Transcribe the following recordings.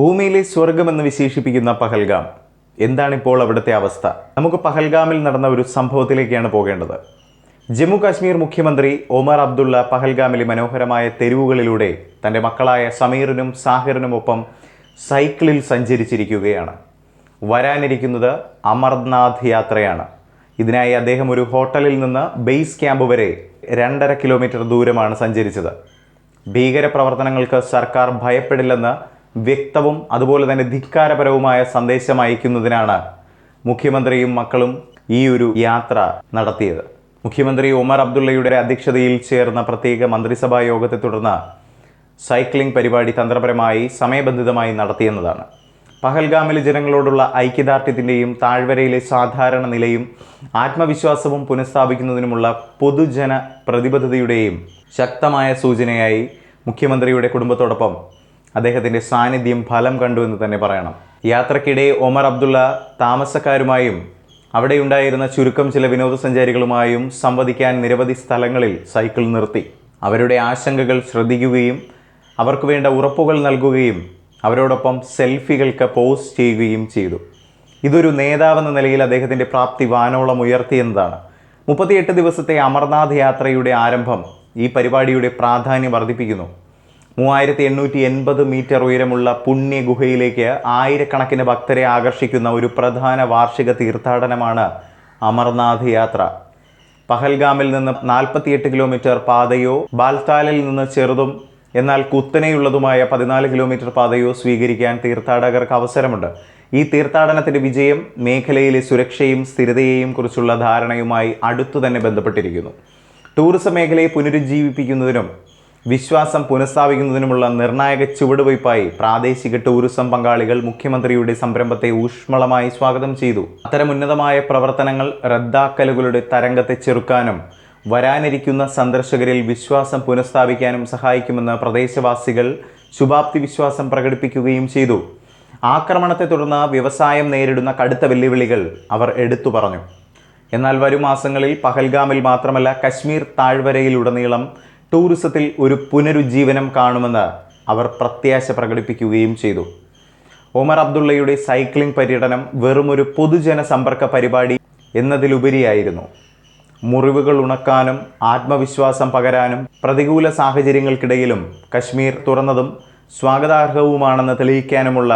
ഭൂമിയിലെ സ്വർഗമെന്ന് വിശേഷിപ്പിക്കുന്ന പഹൽഗാം. എന്താണിപ്പോൾ അവിടുത്തെ അവസ്ഥ? നമുക്ക് പഹൽഗാമിൽ നടന്ന ഒരു സംഭവത്തിലേക്കാണ് പോകേണ്ടത്. ജമ്മു കാശ്മീർ മുഖ്യമന്ത്രി ഒമർ അബ്ദുള്ള പഹൽഗാമിലെ മനോഹരമായ തെരുവുകളിലൂടെ തന്റെ മക്കളായ സമീറിനും സാഹിറിനുമൊപ്പം സൈക്കിളിൽ സഞ്ചരിച്ചിരിക്കുകയാണ്. വരാനിരിക്കുന്നത് അമർനാഥ് യാത്രയാണ്. ഇതിനായി അദ്ദേഹം ഒരു ഹോട്ടലിൽ നിന്ന് ബേസ് ക്യാമ്പ് വരെ രണ്ടര കിലോമീറ്റർ ദൂരമാണ് സഞ്ചരിച്ചത്. ഭീകരപ്രവർത്തനങ്ങൾക്ക് സർക്കാർ ഭയപ്പെടില്ലെന്ന് വ്യക്തവും അതുപോലെ തന്നെ ധിക്കാരപരവുമായ സന്ദേശം അയക്കുന്നതിനാണ് മുഖ്യമന്ത്രിയും മക്കളും ഈ ഒരു യാത്ര നടത്തിയത്. മുഖ്യമന്ത്രി ഒമർ അബ്ദുള്ളയുടെ അധ്യക്ഷതയിൽ ചേർന്ന പ്രത്യേക മന്ത്രിസഭാ യോഗത്തെ തുടർന്ന് സൈക്ലിംഗ് പരിപാടി തന്ത്രപരമായി സമയബന്ധിതമായി നടത്തിയെന്നതാണ്. പഹൽഗാമിലെ ജനങ്ങളോടുള്ള ഐക്യദാർഢ്യത്തിന്റെയും താഴ്വരയിലെ സാധാരണ നിലയും ആത്മവിശ്വാസവും പുനഃസ്ഥാപിക്കുന്നതിനുമുള്ള പൊതുജന പ്രതിബദ്ധതയുടെയും ശക്തമായ സൂചനയായി മുഖ്യമന്ത്രിയുടെ കുടുംബത്തോടൊപ്പം അദ്ദേഹത്തിന്റെ സാന്നിധ്യം ഫലം കണ്ടു എന്ന് തന്നെ പറയണം. യാത്രക്കിടെ ഒമർ അബ്ദുള്ള താമസക്കാരുമായും അവിടെ ഉണ്ടായിരുന്ന ചുരുക്കം ചില വിനോദസഞ്ചാരികളുമായും സംവദിക്കാൻ നിരവധി സ്ഥലങ്ങളിൽ സൈക്കിൾ നിർത്തി. അവരുടെ ആശങ്കകൾ ശ്രദ്ധിക്കുകയും അവർക്ക് വേണ്ട ഉറപ്പുകൾ നൽകുകയും അവരോടൊപ്പം സെൽഫികൾക്ക് പോസ് ചെയ്യുകയും ചെയ്തു. ഇതൊരു നേതാവെന്ന നിലയിൽ അദ്ദേഹത്തിന്റെ പ്രാപ്തി വാനോളം ഉയർത്തിയെന്നതാണ് മുപ്പത്തിയെട്ട് ദിവസത്തെ അമർനാഥ് യാത്രയുടെ ആരംഭം ഈ പരിപാടിയുടെ പ്രാധാന്യം വർദ്ധിപ്പിക്കുന്നു. മൂവായിരത്തി എണ്ണൂറ്റി എൺപത് മീറ്റർ ഉയരമുള്ള പുണ്യ ഗുഹയിലേക്ക് ആയിരക്കണക്കിന് ഭക്തരെ ആകർഷിക്കുന്ന ഒരു പ്രധാന വാർഷിക തീർത്ഥാടനമാണ് അമർനാഥ് യാത്ര. പഹൽഗാമിൽ നിന്ന് നാൽപ്പത്തിയെട്ട് കിലോമീറ്റർ പാതയോ ബാൽത്താലിൽ നിന്ന് ചെറുതും എന്നാൽ കുത്തനെയുള്ളതുമായ പതിനാല് കിലോമീറ്റർ പാതയോ സ്വീകരിക്കാൻ തീർത്ഥാടകർക്ക് അവസരമുണ്ട്. ഈ തീർത്ഥാടനത്തിന്റെ വിജയം മേഖലയിലെ സുരക്ഷയും സ്ഥിരതയെയും കുറിച്ചുള്ള ധാരണയുമായി അടുത്തു തന്നെ ബന്ധപ്പെട്ടിരിക്കുന്നു. ടൂറിസം മേഖലയെ പുനരുജ്ജീവിപ്പിക്കുന്നതിനും വിശ്വാസം പുനഃസ്ഥാപിക്കുന്നതിനുമുള്ള നിർണായക ചുവടുവയ്പായി പ്രാദേശിക ടൂറിസം പങ്കാളികൾ മുഖ്യമന്ത്രിയുടെ സംരംഭത്തെ ഊഷ്മളമായി സ്വാഗതം ചെയ്തു. അത്തരം ഉന്നതമായ പ്രവർത്തനങ്ങൾ റദ്ദാക്കലുകളുടെ തരംഗത്തെ ചെറുക്കാനും വരാനിരിക്കുന്ന സന്ദർശകരിൽ വിശ്വാസം പുനഃസ്ഥാപിക്കാനും സഹായിക്കുമെന്ന് പ്രദേശവാസികൾ ശുഭാപ്തി വിശ്വാസം പ്രകടിപ്പിക്കുകയും ചെയ്തു. ആക്രമണത്തെ തുടർന്ന് വ്യവസായം നേരിടുന്ന കടുത്ത വെല്ലുവിളികൾ അവർ എടുത്തു പറഞ്ഞു. എന്നാൽ വരും മാസങ്ങളിൽ പഹൽഗാമിൽ മാത്രമല്ല കശ്മീർ താഴ്വരയിലുടനീളം ടൂറിസത്തിൽ ഒരു പുനരുജ്ജീവനം കാണുമെന്ന് അവർ പ്രത്യാശ പ്രകടിപ്പിക്കുകയും ചെയ്തു. ഒമർ അബ്ദുള്ളയുടെ സൈക്ലിംഗ് പര്യടനം വെറുമൊരു പൊതുജന സമ്പർക്ക പരിപാടി എന്നതിലുപരിയായിരുന്നു. മുറിവുകൾ ഉണക്കാനും ആത്മവിശ്വാസം പകരാനും പ്രതികൂല സാഹചര്യങ്ങൾക്കിടയിലും കശ്മീർ തുറന്നതും സ്വാഗതാർഹവുമാണെന്ന് തെളിയിക്കാനുമുള്ള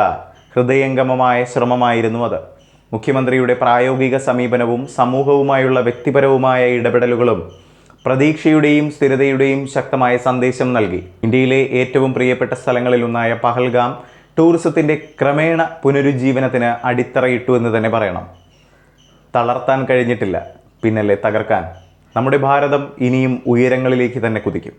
ഹൃദയംഗമമായ ശ്രമമായിരുന്നു അത്. മുഖ്യമന്ത്രിയുടെ പ്രായോഗിക സമീപനവും സമൂഹവുമായുള്ള വ്യക്തിപരവുമായ ഇടപെടലുകളും പ്രതീക്ഷയുടെയും സ്ഥിരതയുടെയും ശക്തമായ സന്ദേശം നൽകി. ഇന്ത്യയിലെ ഏറ്റവും പ്രിയപ്പെട്ട സ്ഥലങ്ങളിലൊന്നായ പഹൽഗാം ടൂറിസത്തിന്റെ ക്രമേണ പുനരുജ്ജീവനത്തിന് അടിത്തറയിട്ടു എന്ന് തന്നെ പറയണം. തളർത്താൻ കഴിഞ്ഞിട്ടില്ല. പിന്നല്ലേ തകർക്കാൻ. നമ്മുടെ ഭാരതം ഇനിയും ഉയരങ്ങളിലേക്ക് തന്നെ കുതിക്കും.